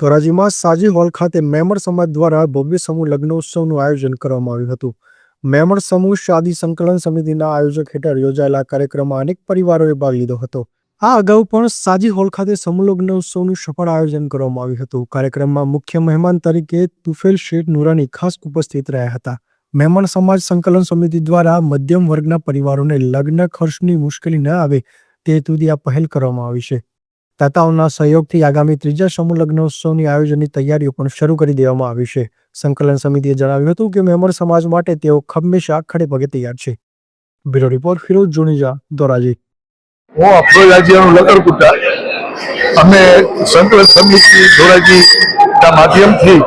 ધોરાજીમાં સાજી હોલ ખાતે મેમણ સમાજ દ્વારા ભવ્ય સમૂહ લગ્નોત્સવનું આયોજન કરવામાં આવ્યું હતું. મેમણ સમૂહ શાદી સંકલન સમિતિના આયોજક હેઠળ યોજાયેલા કાર્યક્રમમાં અનેક પરિવારોએ ભાગ લીધો હતો. આ અગાઉ પણ સાજી હોલ ખાતે સમૂહ લગ્ન ઉત્સવનું સફળ આયોજન કરવામાં આવ્યું હતું. કાર્યક્રમમાં મુખ્ય મહેમાન તરીકે તુફેલ શેઠ નુરાની ખાસ ઉપસ્થિત રહ્યા હતા. મહેમાન સમાજ સંકલન સમિતિ દ્વારા મધ્યમ વર્ગના પરિવારોને લગ્ન ખર્ચની મુશ્કેલી ન આવે તે હેતુથી આ પહેલ કરવામાં આવી છે. દાતાઓના સહયોગથી આગામી ત્રીજા સમૂહ લગ્નોત્સવની આયોજનની તૈયારીઓ પણ શરૂ કરી દેવામાં આવી છે. સંકલન સમિતિએ જણાવ્યું હતું કે મેમર સમાજ માટે તેઓ હંમેશા ખડે પગે તૈયાર છે. Bureau report, Firoz Juneja Dhoraji. હું અફરોજાજીયાનું લકડકુટા અમે સંકલન સમિતિ ધોરાજીના માધ્યમથી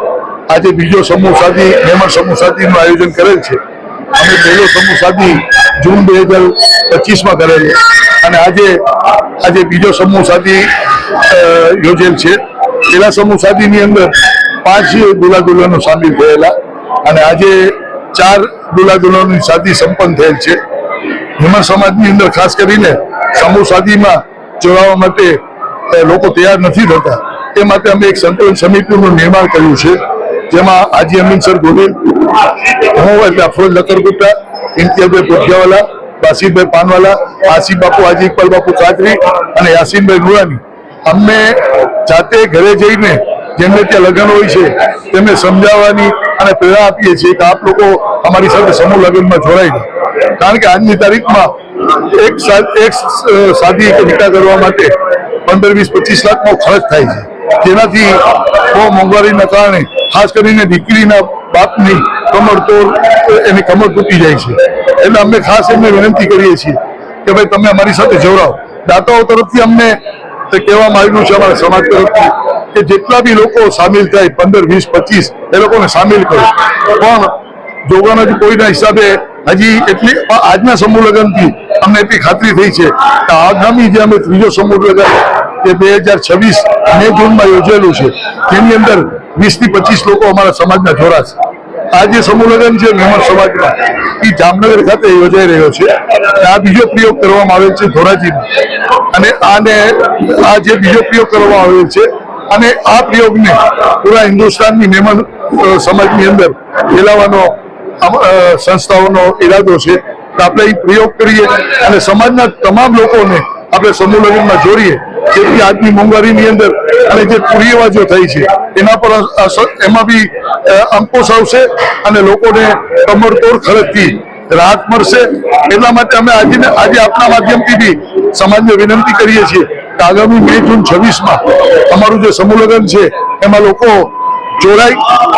આજે બીજો સમૂહ સાદી, મેમર સમૂહ સાધીનું આયોજન કરેલ છે. અમે પહેલો સમૂહ સાદી જૂન બે હજાર પચીસમાં કરેલ અને આજે આજે બીજો સમૂહ સાદી યોજેલ છે. પેલા સમૂહ સાદીની અંદર પાંચ દુલા દુલ્હનો સામેલ થયેલા અને આજે ચાર દુલા દુલ્હનની સાદી સંપન્ન થયેલ છે. હિમર સમાજની અંદર ખાસ કરીને સમૂહ સાદીમાં જોડાવા માટે લોકો તૈયાર નથી થતા. તે માટે અમે એક સંકલન સમિતિનું નિર્માણ કર્યું છે. જેમાં આજી અમીન સર ગોહિલ, હું એટલે અફરોજ લકરગુટ્ટા ઇમ્તિયાઝભાઈ પોઠિયાવાલા બાસીભાઈ પાનવાલા આસિફ બાપુ હાજી ઇકબાલ બાપુ કાદરી અને યાસીનભાઈ નુરાની અમને જાતે ઘરે જઈને જેમને ત્યાં લગ્ન હોય છે, તેમને સમજાવવાની અને પ્રેરણા આપીએ છીએ કે આપ લોકો અમારી સાથે સમૂહ લગ્નમાં જોડાઈ જાય કારણ કે આજની તારીખમાં એક એક સાદી નિકાહ કરવા માટે પંદર વીસ પચીસ લાખનો ખર્ચ થાય છે. જેનાથી બહુ મોંઘવારીના કારણે, ખાસ કરીને દીકરીના બાપની કમર તોડ એની કમર તૂટી જાય છે. એટલે અમે ખાસ એમને વિનંતી કરીએ છીએ કે ભાઈ તમે અમારી સાથે જોડાઓ. દાતાઓ તરફથી અમને કહેવામાં આવ્યું છે, અમારા સમાજ તરફથી, કે જેટલા બી લોકો સામેલ થાય, પંદર, વીસ, પચીસ, એ લોકોને સામેલ કરો. પણ જોગાના કોઈના હિસાબે હજી એટલી આજના સમૂહ લગ્નથી અમને એટલી ખાતરી થઈ છે કે આગામી જે અમે ત્રીજો સમૂહ લગ્ન જે બે હજાર છવ્વીસ મે જૂનમાં યોજેલું છે. તેની અંદર વીસથી પચીસ લોકો અમારા સમાજના જોડાશે આ જે સમૂહ છે મહેમાન સમાજમાં એ જામનગર ખાતે યોજાઈ રહ્યો છે. આ બીજો પ્રયોગ કરવામાં આવેલ છે ધોરાજીમાં. અને આને, આ જે બીજો પ્રયોગ કરવામાં આવેલ છે, અને આ પ્રયોગને પૂરા હિન્દુસ્તાનની મહેમાન સમાજની અંદર ફેલાવવાનો સંસ્થાઓનો ઈરાદો છે. આપણે એ પ્રયોગ કરીએ અને સમાજના તમામ લોકોને આપણે સમૂહ લગ્નમાં જોડીએ જેથી આજની મોંઘવારીની અંદર અને જે કુરિવાજો થઈ છે, એના પર એમાં બી અંકુશ આવશે અને લોકોને કમરતોડ ખર્ચથી રાહત મળશે. એટલા માટે અમે આજે આજે આપના માધ્યમથી બી સમાજને વિનંતી કરીએ છીએ કે આગામી મે જૂન છવ્વીસમાં અમારું જે સમૂહ લગ્ન છે, એમાં લોકો જોડાય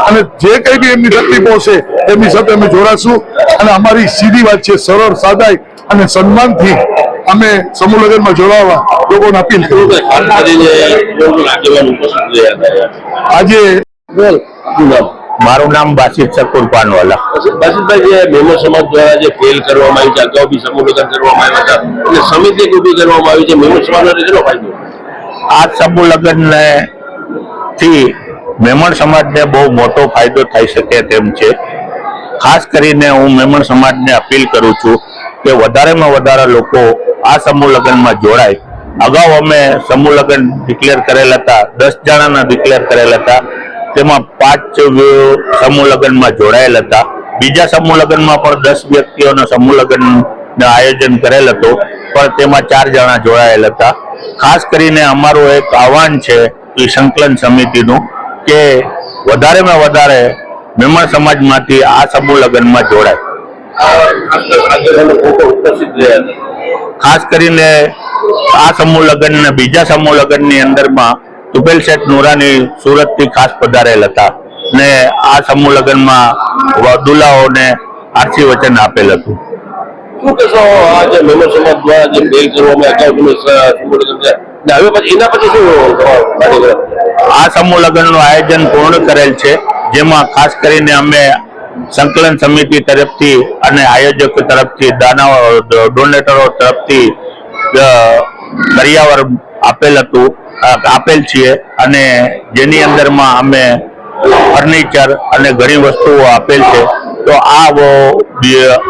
અને જે કંઈ બી એમની તકલીફો છે એમની સાથે અમે જોડાશું. અને અમારી સીધી વાત છે, સરળ, સાદાઈ અને સન્માનથી અમે સમૂહ લગ્નમાં જોડાવા લોકોને અપીલ કરી આજે બોલ. શું નામ? મારું નામ બાસિત શકુર પાનવાલા. બાસિતભાઈ જે મેમો સમાજ દ્વારા જે ફેલ કરવામાં આવી છે અગાઉ બી સમૂહ લગ્ન કરવામાં આવ્યા હતા. અને સમિતિ ઊભી કરવામાં આવી છે. મેમો સમાજનો કેટલો ફાયદો? આ સમૂહ લગ્નને થી મેમણ સમાજને બહુ મોટો ફાયદો થઈ શકે તેમ છે. ખાસ કરીને હું મેમણ સમાજને અપીલ કરું છું કે વધારેમાં વધારે લોકો આ સમૂહ લગ્નમાં જોડાય. અગાઉ અમે સમૂહ લગ્ન ડિક્લેર કરેલ હતા, દસ જણાના ડિક્લેર કરેલ હતા. તેમાં પાંચ સમૂહ લગ્નમાં જોડાયેલ હતા. બીજા સમૂહ લગ્નમાં પણ દસ વ્યક્તિઓનો સમૂહ લગ્ન આયોજન કરેલ હતું, પણ તેમાં ચાર જણા જોડાયેલ હતા. ખાસ કરીને અમારું એક આહવાન છે એ સંકલન સમિતિનું કે વધારેમાં વધારે મેમણ સમાજમાંથી આ સમૂહ લગ્નમાં જોડાય. ખાસ કરીને આ સમૂહ લગ્ન ને બીજા સમૂહ લગ્નની અંદરમાં તુબેલ શેઠ નુરાની સુરતથી ખાસ પધારેલ હતા ને આ સમૂહ લગ્નમાં દુલાઓને આરસી વચન આપેલ હતું. શું કહેશો આ જે મેમો સમાજ દ્વારા જે ફેલ કરવામાં અગાઉ સમૂહ લગ્ન છે. હવે પછી એના પછી શું આ સમૂહ લગ્નનું આયોજન પૂર્ણ કરેલ છે જેમાં ખાસ કરીને અમે સંકલન સમિતિ તરફથી અને આયોજકો તરફથી દાનાઓ ડોનેટરો તરફથી કરિયાવર આપેલ હતું આપેલ છીએ અને જેની અંદરમાં અમે ફર્નિચર અને ઘણી વસ્તુઓ આપેલ છે. તો આ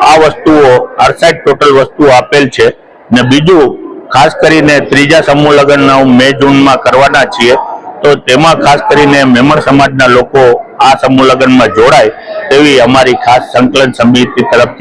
આ વસ્તુઓ, અડસાઠ ટોટલ વસ્તુઓ આપેલ છે. ને બીજું, ખાસ કરીને ત્રીજા સમૂહ લગ્ન મે જૂનમાં કરવાના છીએ. તો તેમાં ખાસ કરીને મેમણ સમાજના લોકો આ સમૂહ લગ્નમાં જોડાય તેવી અમારી ખાસ સંકલન સમિતિ તરફથી